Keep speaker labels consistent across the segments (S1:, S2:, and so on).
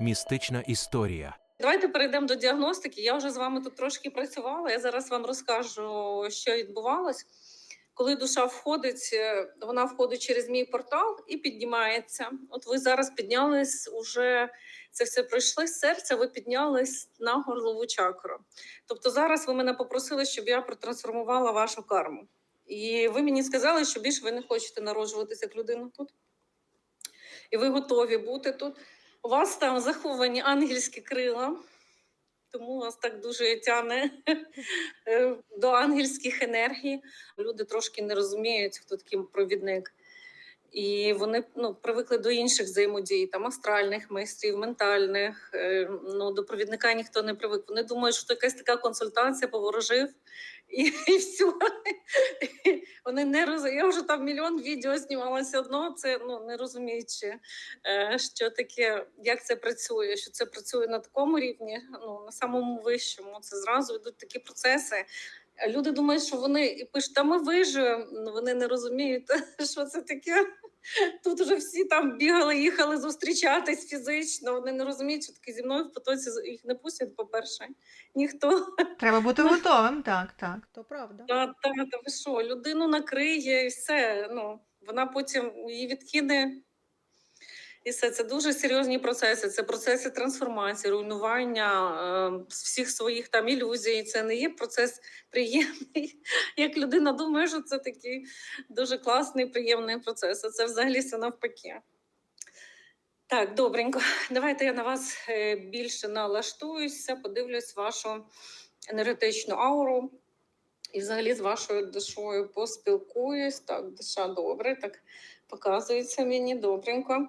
S1: Містична історія.
S2: Давайте перейдемо до діагностики. Я вже з вами тут трошки працювала. Я зараз вам розкажу, що відбувалось. Коли душа входить, е, вона входить через мій портал і піднімається. От ви зараз піднялись уже це все пройшли з серця. Ви піднялись на горлову чакру. Тобто, зараз ви мене попросили, щоб я протрансформувала вашу карму. І ви мені сказали, що більше ви не хочете народжуватися як людина тут. І ви готові бути тут. У вас там заховані ангельські крила, тому вас так дуже тягне е, до ангельських енергій. Люди трошки не розуміють, хто такий провідник. І вони ну, привикли до інших взаємодій, там астральних майстрів, ментальних. Е, Ну, до провідника ніхто не привик. Вони думають, що якась така консультація поворожив, і, і все. Вони не розуміють. Я вже там мільйон відео знімала все одно. Це ну не розуміючи, е, що таке, як це працює, що це працює на такому рівні, ну на самому вищому. Це зразу йдуть такі процеси. Люди думають, що вони і пишуть, та ми виживемо. Ну, вони не розуміють, що це таке. Тут вже всі там бігали, їхали зустрічатись фізично. Вони не розуміють, що таке зі мною в потоці їх не пустять, по-перше. Ніхто.
S3: Треба бути готовим, так, так, то правда.
S2: Та, та, та ви що, людину накриє і все. Ну, вона потім її відкине. І все це дуже серйозні процеси. Це процеси трансформації, руйнування е, всіх своїх там ілюзій. Це не є процес приємний. Як людина думає, що це такий дуже класний, приємний процес. А це взагалі все навпаки. Так, добренько. Давайте я на вас е, більше налаштуюся, подивлюсь вашу енергетичну ауру. І взагалі з вашою душою поспілкуюсь. Так, душа добре, так показується мені добренько.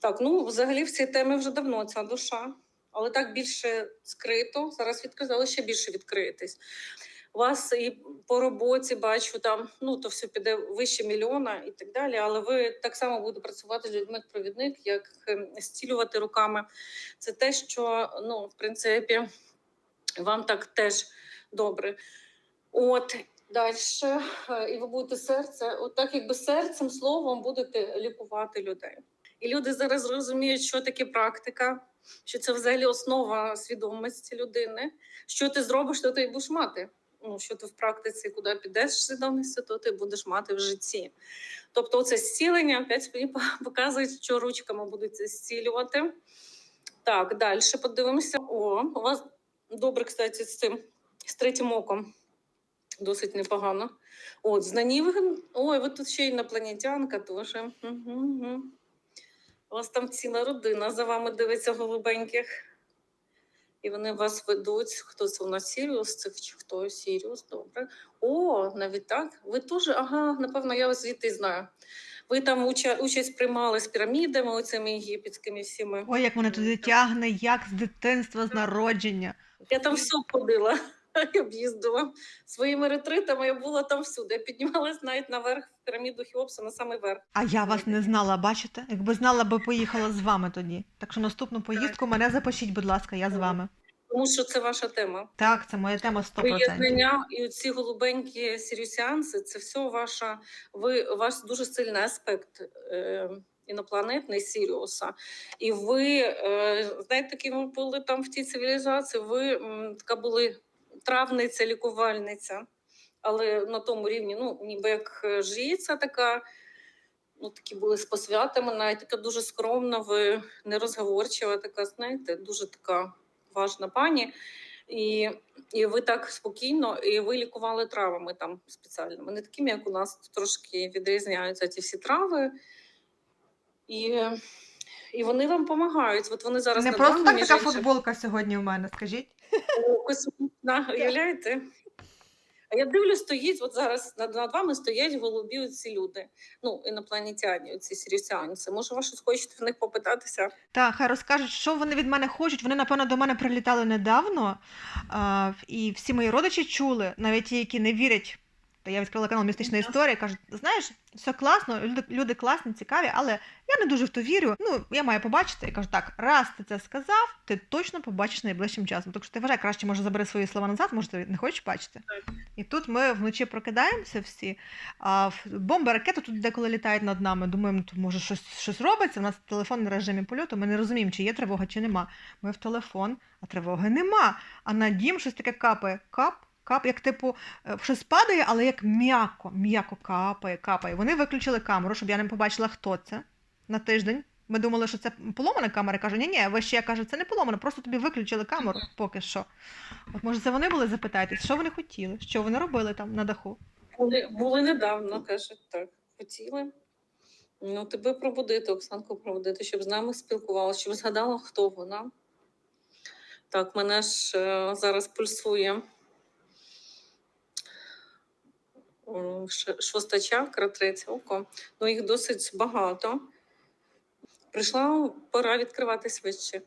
S2: Так, ну взагалі в цій темі вже давно ця душа, але так більше скрито. Зараз відкрито, ще більше відкриєтесь. У вас і по роботі бачу там, ну то все піде вище мільйона і так далі. Але ви так само будете працювати з людьми як провідник, як ем, зцілювати руками. Це те, що ну, в принципі, вам так теж добре. От далі, і ви будете серце, от так якби серцем, словом будете лікувати людей. І люди зараз розуміють, що таке практика, що це взагалі основа свідомості людини. Що ти зробиш, то ти й будеш мати. Ну, що ти в практиці, куди підеш свідомістю, то ти будеш мати в житті. Тобто, це зцілення опять мені показують, що ручками будуть зцілювати. Так, далі подивимося. О, у вас добре, кстати, з цим з третім оком. Досить непогано. От, з Нанівген. Ой, ви тут ще інопланетянка теж. Угу, угу. У вас там ціла родина за вами дивиться голубеньких. І вони вас ведуть. Хто це у нас Сіріус? Це чи хто Сіріус? Добре. О, навіть так. Ви теж, ага, напевно, я вас звідти знаю. Ви там уча, участь приймали з пірамідами, оцими єгипетськими всіми.
S3: Ой, як мене туди тягне, як з дитинства, з народження.
S2: Я там все ходила і об'їздила. Своїми ретритами я була там всюди. Я піднімалась навіть наверх в піраміду Хіопса на самий верх.
S3: А я вас не знала, бачите? Якби знала, би поїхала з вами тоді. Так що наступну поїздку мене запишіть, будь ласка, я з вами.
S2: Тому що це ваша тема.
S3: Так, це моя тема 100%.
S2: Приєднання і ці голубенькі сірюсіанси це все ваша. Ви у вас дуже сильний аспект е, інопланетний Сіріуса. І ви е, знаєте, якими були там в тій цивілізації. Ви м, така були травниця, лікувальниця, але на тому рівні, ну ніби як е, така. Ну, такі були з посвятами, навіть така дуже скромна, ви нерозговорчива, така, знаєте, дуже така важна пані. І, і ви так спокійно, і ви лікували травами там спеціальними, не такими, як у нас трошки відрізняються ті всі трави. І, і вони вам допомагають. От вони зараз
S3: Не просто так така
S2: іншим,
S3: футболка сьогодні у мене, скажіть.
S2: Космічна, уявляєте? А я дивлюсь, стоїть, от зараз над, над вами стоять голубі ці люди, ну, інопланетяні, ці сірісянці. Може, ви щось хочете в них попитатися?
S3: Так, хай розкажуть, що вони від мене хочуть. Вони, напевно, до мене прилітали недавно, а, і всі мої родичі чули, навіть ті, які не вірять Та я відкрила канал Містична історія, кажуть, знаєш, все класно, люди, люди класні, цікаві, але я не дуже в то вірю. Ну, я маю побачити. І кажу, так, раз ти це сказав, ти точно побачиш найближчим часом. Так що ти вважай, краще може забери свої слова назад, може ти не хочеш бачити.
S2: Так.
S3: І тут ми вночі прокидаємося всі, а бомби, ракети тут деколи літають над нами. Думаємо, то може щось, щось робиться. У нас телефон на режимі польоту. Ми не розуміємо, чи є тривога, чи нема. Ми в телефон, а тривоги нема. А на дім щось таке капає. Кап, кап, як типу, е, щось падає, але як м'яко, м'яко капає, капає. Вони виключили камеру, щоб я не побачила, хто це на тиждень. Ми думали, що це поломана камера. Кажу, ні, ні, ви ще каже, це не поломана, просто тобі виключили камеру поки що. От може це вони були запитайтесь, що вони хотіли, що вони робили там на даху.
S2: Були, були недавно, кажуть, так. Хотіли. Ну, тебе пробудити, Оксанку пробудити, щоб з нами спілкувалася, щоб згадала, хто вона. Так, мене ж е, зараз пульсує шоста чакра, третє око. Ну, їх досить багато. Прийшла пора відкривати свічі.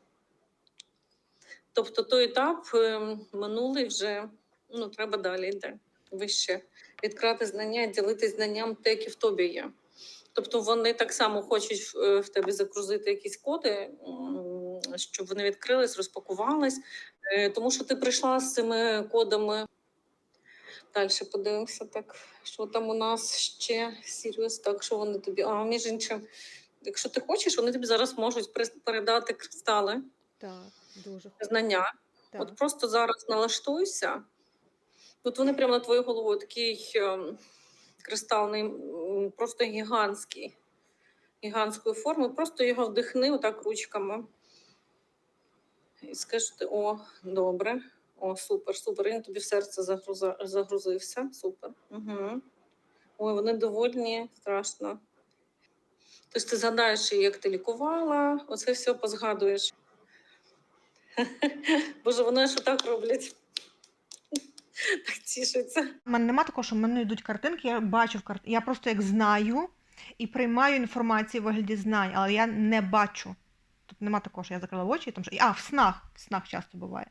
S2: Тобто той етап е, минулий вже ну, треба далі йти вище, відкрати знання, ділитись знанням те, які в тобі є. Тобто вони так само хочуть е, в тебе загрузити якісь коди, щоб вони відкрились, розпакувались, Е, тому що ти прийшла з цими кодами. Далі подивимося, так, що там у нас ще Сіріус, так що вони тобі. А між іншим, якщо ти хочеш, вони тобі зараз можуть передати кристали,
S3: Так, дуже
S2: знання. От просто зараз налаштуйся. От вони прямо над твоєю головою такий ем, кристалний, просто гігантський, гігантської форми. Просто його вдихни отак ручками. І скажи, о, добре, о, супер, супер. Він тобі в серце загруза, загрузився. Супер. Угу. Ой, вони довольні, страшно. Тобто ти згадаєш, як ти лікувала, оце все позгадуєш. Боже, вони ж так роблять. Так тішаться.
S3: У мене нема такого, що в мене йдуть картинки, я бачу в карт... Я просто як знаю і приймаю інформацію в вигляді знань, але я не бачу. Тут нема такого, що я закрила очі, тому що. А, в снах. В снах часто буває.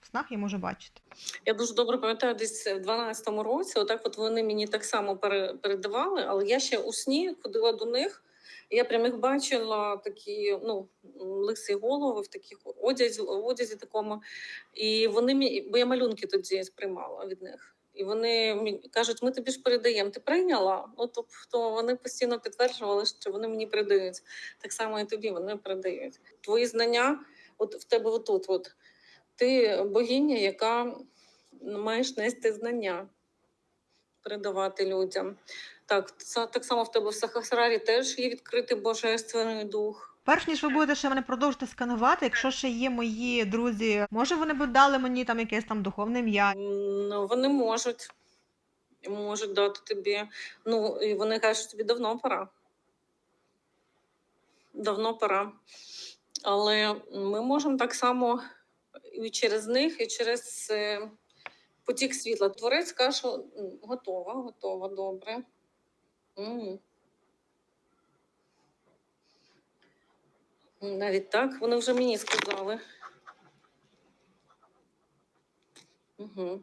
S3: В снах я можу бачити.
S2: Я дуже добре пам'ятаю, десь в 12-му році, отак от вони мені так само передавали, але я ще у сні ходила до них. Я прям їх бачила такі, ну, лисі голови в таких одязі, одязі такому. І вони бо я малюнки тоді сприймала від них. І вони мені кажуть, ми тобі ж передаємо. Ти прийняла? Ну тобто вони постійно підтверджували, що вони мені передають. Так само і тобі вони передають. Твої знання, от в тебе отут, от ти богиня, яка маєш нести знання, передавати людям. Так, так само в тебе в Сахасрарі теж є відкритий божественний дух.
S3: Перш ніж ви будете ще мене продовжити сканувати, якщо ще є мої друзі, може вони б дали мені там якесь там духовне ім'я.
S2: Ну, вони можуть, можуть дати тобі. Ну, і вони кажуть, що тобі давно пора. Давно пора. Але ми можемо так само і через них, і через е, потік світла. Творець каже, готова, готова, добре. Навіть так, вони вже мені сказали. Угу.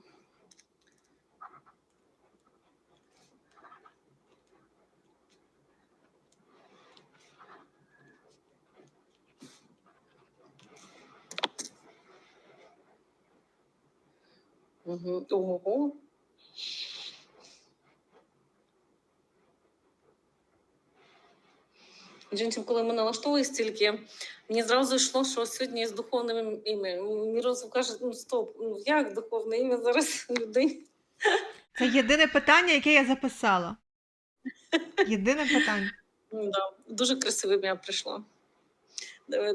S2: Угу. Ого. Жінці, коли ми налаштовували стільки, мені зразу йшло, що сьогодні з духовним ім'ям. Розум каже, ну стоп, ну як духовне ім'я зараз людині?
S3: Це єдине питання, яке я записала. Єдине питання.
S2: Ну, да. Дуже красиве ім'я прийшло.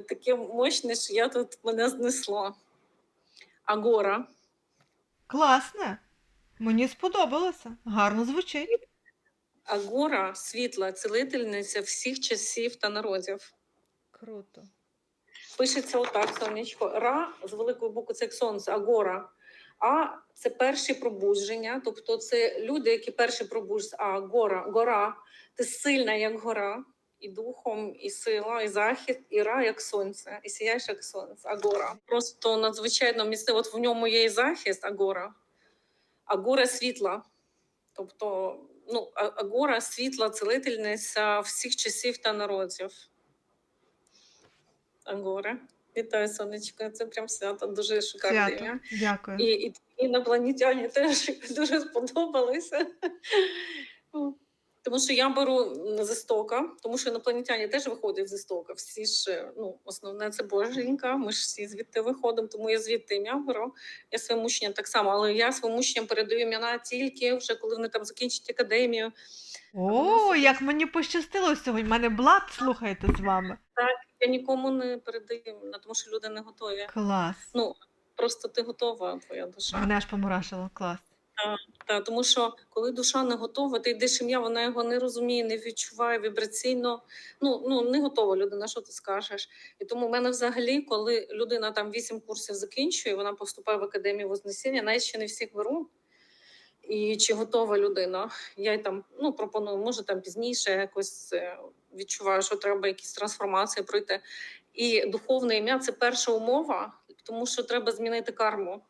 S2: Таке мощне, що я тут мене знесло. Агора.
S3: Класне. Мені сподобалося. Гарно звучить.
S2: Агора світла, цілительниця всіх часів та народів.
S3: Круто.
S2: Пишеться отак, сонечко. Ра з великої букви це як сонце, агора. А це перші пробудження, тобто це люди, які перші пробуджуються. А гора, гора, ти сильна, як гора, і духом, і сила, і захід, і ра, як сонце, і сіяєш, як сонце. Агора. Просто надзвичайно міцне. От в ньому є і захист, агора, агора світла. Тобто, ну, Агора світла целительниця всіх часів та народів. Агора. Вітаю, сонечко. Це прям свято, дуже шикарне
S3: Свято. Дякую.
S2: І, і інопланетяні теж дуже сподобалися. Тому що я беру з істока, тому що інопланетяні теж виходять з істока. Всі ж, ну, основне це боженька, ми ж всі звідти виходимо, тому я звідти ім'я беру. Я своїм учням так само, але я своїм учням передаю імена тільки вже коли вони там закінчать академію.
S3: О, як мені пощастило сьогодні. У мене блат, слухайте з вами.
S2: Так, Я нікому не передаю тому що люди не готові.
S3: Клас.
S2: Ну, просто ти готова, твоя душа.
S3: Мене аж помурашило. Клас.
S2: Та, тому що коли душа не готова, ти йдеш ім'я, вона його не розуміє, не відчуває вібраційно. Ну, ну не готова людина, що ти скажеш. І тому в мене взагалі, коли людина там вісім курсів закінчує, вона поступає в академію Вознесіння, навіть ще не всіх беру. І чи готова людина? Я й там ну, пропоную, може там пізніше якось е, відчуваю, що треба якісь трансформації пройти. І духовне ім'я це перша умова, тому що треба змінити карму.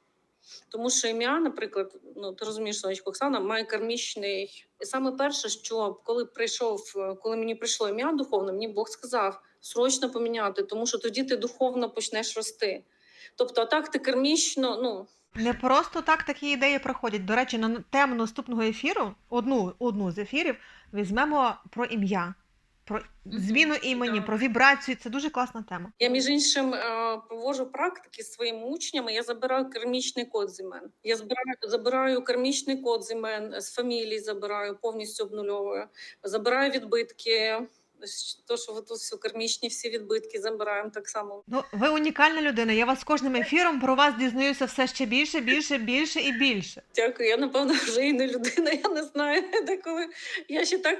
S2: Тому що ім'я, наприклад, ну ти розумієш, сонечко Оксана, має кармічний. І саме перше, що коли прийшов, е, коли мені прийшло ім'я духовне, мені Бог сказав срочно поміняти, тому що тоді ти духовно почнеш рости. Тобто, так ти кармічно, ну
S3: Не просто так такі ідеї проходять. До речі, на тему наступного ефіру, одну, одну з ефірів, візьмемо про ім'я, про зміну імені, про вібрацію. Це дуже класна тема.
S2: Я між іншим провожу проводжу практики з своїми учнями. Я забираю кермічний код з імен. Я збираю забираю кермічний код з імен з фамілій. Забираю повністю обнульовую. Забираю відбитки. То, що ви тут всі кармічні всі відбитки забираємо так само.
S3: Ну, ви унікальна людина. Я вас з кожним ефіром про вас дізнаюся все ще більше, більше, більше і більше.
S2: Дякую. Я напевно вже і не людина. Я не знаю. Деколи я ще так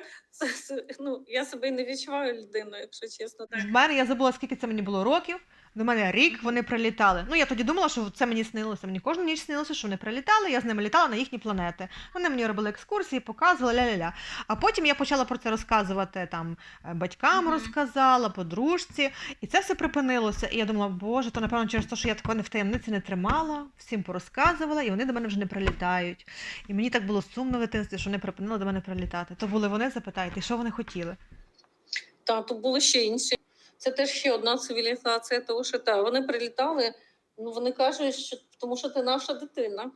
S2: ну я себе не відчуваю людиною, якщо чесно. Так.
S3: В мене я забула, скільки це мені було років. До мене рік вони прилітали. Ну я тоді думала, що це мені снилося. Мені кожну ніч снилося, що вони прилітали. Я з ними літала на їхні планети. Вони мені робили екскурсії, показували ля-ля-ля. А потім я почала про це розказувати там е, батькам,
S2: Мгм.
S3: розказала, подружці, і це все припинилося. І я думала, боже, то напевно через те, що я такого не в таємниці не тримала, всім порозказувала, і вони до мене вже не прилітають. І мені так було сумно в дитинстві, що вони припинили до мене прилітати. То були вони, запитайте, що вони хотіли.
S2: Та тут були ще інші. Це теж ще одна цивілізація, тому що та вони прилітали. Ну вони кажуть, що тому що ти наша дитина.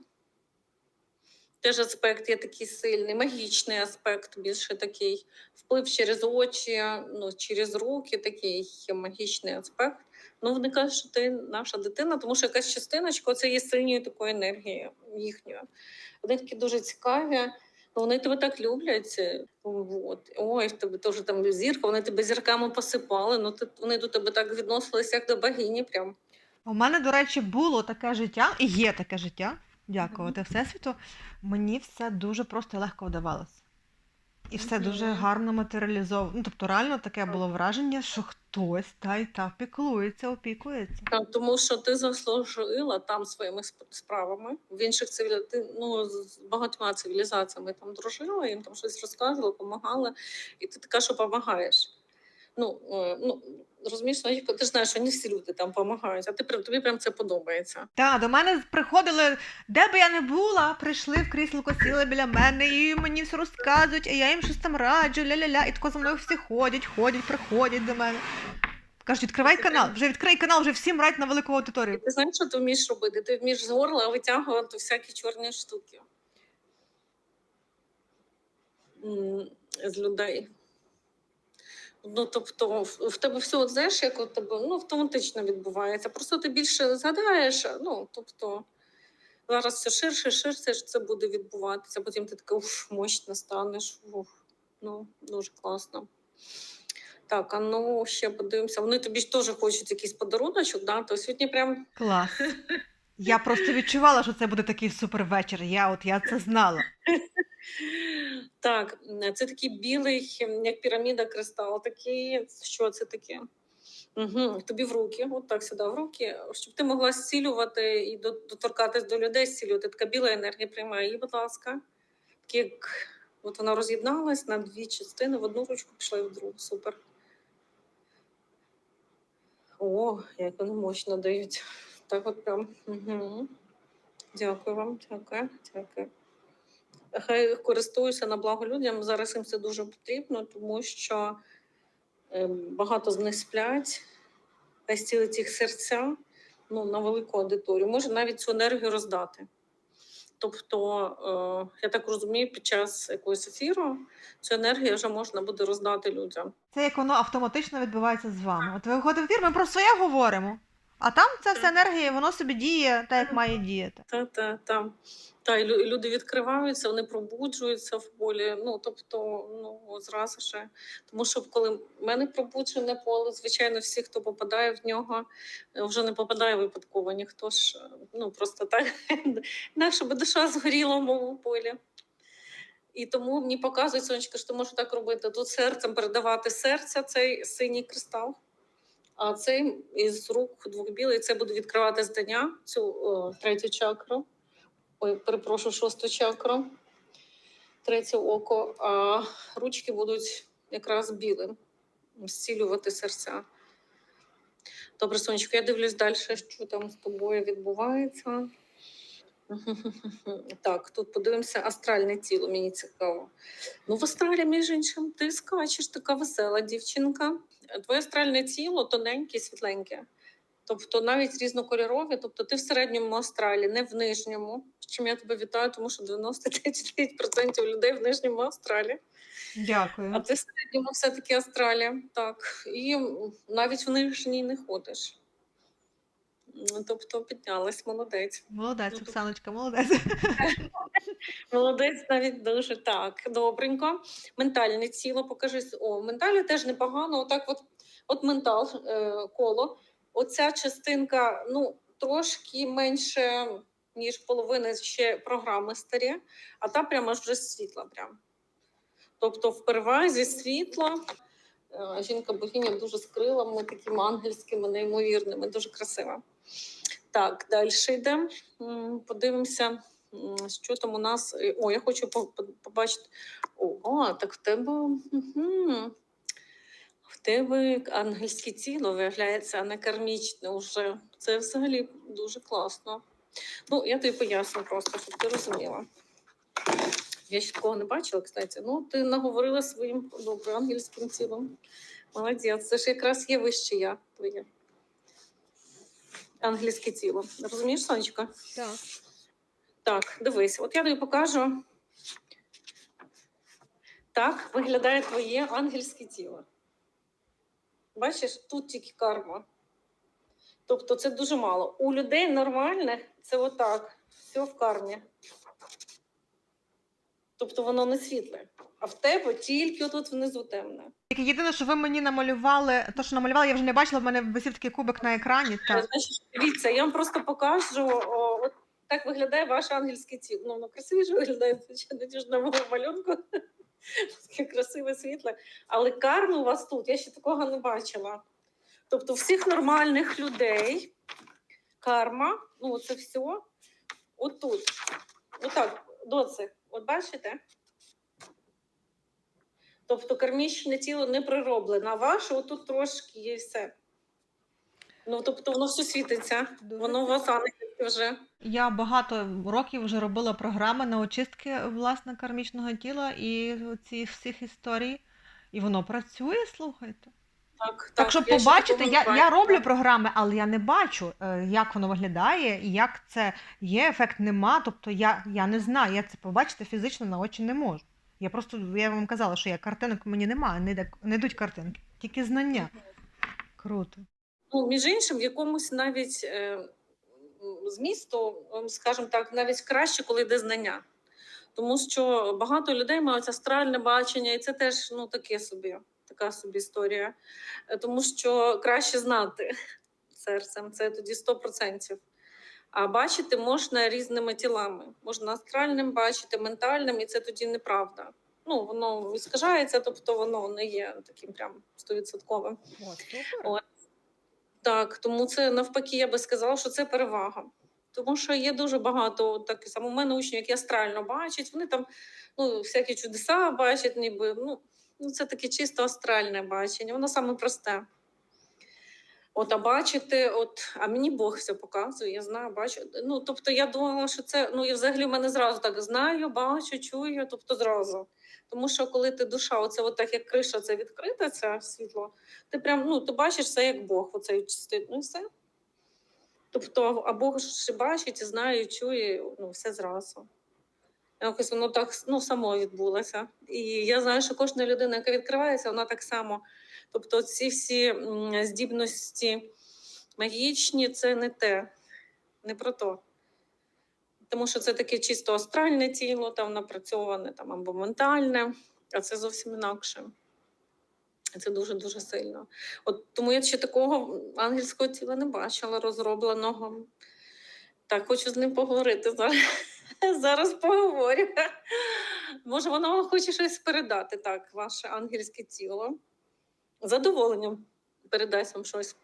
S2: Теж аспект є такий сильний, магічний аспект, більше такий вплив через очі, ну через руки, такий магічний аспект. Ну вони кажуть, що ти наша дитина, тому що якась частиночка це є сильною такою енергією їхньою. Вони такі дуже цікаві. Ну, Вони тебе так люблять. е, От. Ой, в тебе теж там зірка, вони тебе зірками посипали. Ну ти вони до тебе так відносилися, як до богині. Прям
S3: У мене, до речі, було таке життя, і є таке життя. Дякувати Всесвіту. Мені все дуже просто і легко вдавалося. І все дуже гарно матеріалізовано. Ну, тобто, реально таке було враження, що хтось та й та піклується, опікується.
S2: Та, тому що ти заслужила там своїми сп- справами. В інших цивілі... ти, ну, з багатьма цивілізаціями там дружила, їм там щось розказувала, допомагала, і ти така, що допомагаєш. Ну, е, ну розумієш, Сонечко, ти ж знаєш, що не всі люди там допомагають, а ти тобі прям це подобається.
S3: Та, до мене приходили, де би я не була, прийшли в крісло, сіли біля мене, і мені все розказують, а я їм щось там раджу, ля-ля-ля, і тако за мною всі ходять, ходять, приходять до мене. Кажуть, відкривай канал, вже відкрий канал, вже всім радь на велику аудиторію.
S2: Ти знаєш, що ти вмієш робити? Ти вмієш з горла витягувати всякі чорні штуки з людей. Ну, тобто, в, тебе все, от, знаєш, як у тебе ну, автоматично відбувається. Просто ти більше згадаєш, ну, тобто, зараз все ширше, ширше це буде відбуватися. Потім ти така уф, мощно станеш. Уф. Ну, дуже класно. Так, а ну ще подивимося. Вони тобі ж теж хочуть якийсь подаруночок, да? То сьогодні прям
S3: Клас. Я просто відчувала, що це буде такий супер вечір. Я от я це знала.
S2: Так, це такий білий, як піраміда кристал. Такий, що це таке? Угу. Тобі в руки, от так сюди в руки, щоб ти могла зцілювати і до- доторкатись до людей, зцілювати. Така біла енергія приймає її, будь ласка. Так от вона роз'єдналась на дві частини, в одну ручку пішла і в другу. Супер. О, як вони мощно дають. Так от прям. Угу. Дякую вам, дякую, дякую. Хай користуються на благо людям. Зараз їм це дуже потрібно, тому що е, багато з них сплять, хай зцілить їх серця ну, на велику аудиторію. Може навіть цю енергію роздати. Тобто, е, я так розумію, під час якогось ефіру цю енергію вже можна буде роздати людям.
S3: Це як воно автоматично відбувається з вами. От ви виходите в ефір, ми про своє говоримо. А там ця вся енергія, воно собі діє так, як має діяти.
S2: Та, та, та. Та, і люди відкриваються, вони пробуджуються в полі. Ну, тобто, ну, зразу же. Тому що коли в мене пробуджене поле, звичайно, всі, хто попадає в нього, е, вже не попадає випадково. Ніхто ж е, ну, просто так, інакше би душа згоріла в моєму полі. І тому мені показують сонечко, що ти можеш так робити. Тут серцем передавати серця, цей синій кристал. А цей із рук двох білий це буде відкривати здання, цю о, третю чакру. Ой, перепрошую, шосту чакру, третє око. А ручки будуть якраз білим зцілювати серця. Добре, сонечко, я дивлюсь далі, що там з тобою відбувається. Так, тут подивимося астральне тіло, мені цікаво. Ну, в астралі, між іншим, ти скачеш, така весела дівчинка. Твоє астральне тіло тоненьке, світленьке. Тобто навіть різнокольорові, тобто ти в середньому астралі, не в нижньому. З чим я тебе вітаю, тому що 99% людей в нижньому астралі. А
S3: Дякую.
S2: ти в середньому все-таки астралі. Так. І навіть в нижній не ходиш. Тобто піднялась, молодець.
S3: Молодець,
S2: Ну,
S3: Оксаночка, молодець.
S2: Молодець навіть дуже так. Добренько. Ментальне тіло, покажи. О, менталі теж непогано. Отак, от, от ментал, е, коло. Оця частинка, ну, трошки менше, ніж половина ще програми старі, а та прямо вже світла. Прям. Тобто в перевазі світла. Е, Жінка богиня дуже з крилами, такими ангельськими, неймовірними, дуже красива. Так, далі йдемо. Подивимося. Що там у нас? Е, О, я хочу по- по- побачити. О, так в тебе. В тебе ангельське тіло виявляється, а не кармічне вже. Це взагалі дуже класно. Ну, я тобі поясню просто, щоб ти розуміла. Я ще такого не бачила, кстати. Ну, ти наговорила своїм добре ангельським тілом. Молодець. Це ж якраз є вище я твоє. Ангельське тіло. Розумієш, Сонечка?
S3: Так.
S2: Так, дивись, от я тобі покажу. Так виглядає твоє ангельське тіло. Бачиш, тут тільки карма. Тобто це дуже мало. У людей нормальних це отак. Все в кармі. Тобто воно не світле. А в тебе тільки отут внизу темне.
S3: Тільки єдине, що ви мені намалювали, то, що намалювали, я вже не бачила, в мене висів такий кубик на екрані. Так.
S2: Значить, дивіться, я вам просто покажу. О, от так виглядає ваше ангельське тіло. Ну, воно красивіше виглядає, звичайно, ніж на моєму малюнку. Таке красиве світле. Але карми у вас тут, я ще такого не бачила. Тобто, всіх нормальних людей карма, ну це все отут. Отак, доцик. От бачите? Тобто кармічне тіло не прироблене, а ваше отут трошки є і все. Ну, тобто воно все світиться, воно у вас вже.
S3: Я багато років вже робила програми на очистки власне кармічного тіла і ці всіх історій. І воно працює, слухайте.
S2: Так,
S3: Так, щоб
S2: я
S3: побачити, я, я роблю програми, але я не бачу, е, як воно виглядає і як це є, ефект нема. Тобто я, я не знаю, я це побачити фізично на очі не можу. Я просто я вам казала, що я картинок мені немає, не, не йдуть картинки, тільки знання. Круто.
S2: Ну, між іншим, в якомусь навіть е, змісту, ем, скажімо так, навіть краще, коли йде знання. Тому що багато людей мають астральне бачення, і це теж ну, таке собі, така собі історія. Е, Тому що краще знати серцем, це тоді 100%. А бачити можна різними тілами. Можна астральним бачити, ментальним, і це тоді неправда. Ну, воно іскажається, тобто воно не є таким прям стовідсотковим. Так, тому це навпаки, я би сказала, що це перевага. Тому що є дуже багато так само у мене учнів, які астрально бачать, вони там ну, всякі чудеса бачать, ніби ну, ну це таке чисто астральне бачення, воно саме просте. От, а бачити, от, а мені Бог все показує, я знаю, бачу. Ну, тобто я думала, що це, ну, і взагалі в мене зразу так знаю, бачу, чую, тобто зразу. Тому що коли ти душа, оце от так як криша, це відкрита, це світло, ти прям, ну, ти бачиш все як Бог, оцей чистий, ну і все. Тобто, а Бог ж бачить, і знає, і чує, ну, все зразу. Якось воно так ну, само відбулося. І я знаю, що кожна людина, яка відкривається, вона так само. Тобто, ці всі здібності магічні це не те, не про то. Тому що це таке чисто астральне тіло, там напрацьоване там, або ментальне, а це зовсім інакше. Це дуже-дуже сильно. От тому я ще такого ангельського тіла не бачила розробленого. Так, хочу з ним поговорити зараз. Зараз поговорю. Може, воно хоче щось передати, так, ваше ангельське тіло. Задоволенням передасть вам щось.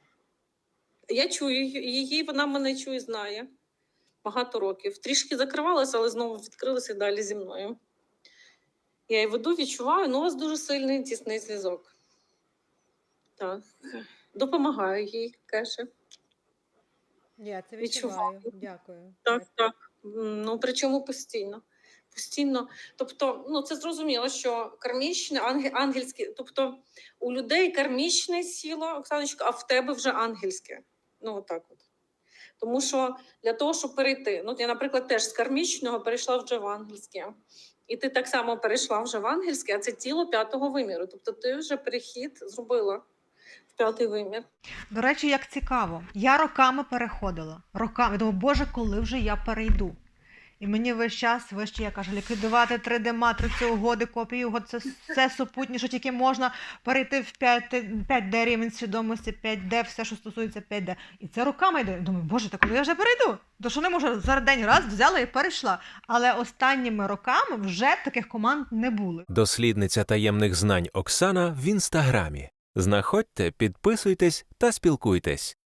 S2: Я чую її, вона мене чує, знає багато років. Трішки закривалася, але знову відкрилася і далі зі мною. Я її веду, відчуваю, ну у вас дуже сильний тісний зв'язок. Так. Допомагаю їй, каже.
S4: Я це
S2: Відчуваю.
S4: відчуваю. Дякую.
S2: Так, так. Ну, причому постійно. Постійно. Тобто, ну це зрозуміло, що кармічне, ангельське, тобто у людей кармічне сіло, Оксаночка, а в тебе вже ангельське. Ну, отак от. Тому що для того, щоб перейти, ну, я, наприклад, теж з кармічного перейшла вже в ангельське. І ти так само перейшла вже в ангельське, а це тіло п'ятого виміру. Тобто ти вже перехід зробила в п'ятий вимір.
S3: До речі, як цікаво, я роками переходила. Роками. Думаю, боже, коли вже я перейду? І мені весь час вище я кажу, ліквідувати 3D матрицю угоди, копії угод, це все супутні, що тільки можна перейти в 5, 5D рівень свідомості, 5D, все, що стосується 5D. І це роками йде. Думаю, боже, та коли я вже перейду? То що не можу за день раз взяла і перейшла. Але останніми роками вже таких команд не було.
S1: Дослідниця таємних знань Оксана в інстаграмі. Знаходьте, підписуйтесь та спілкуйтесь.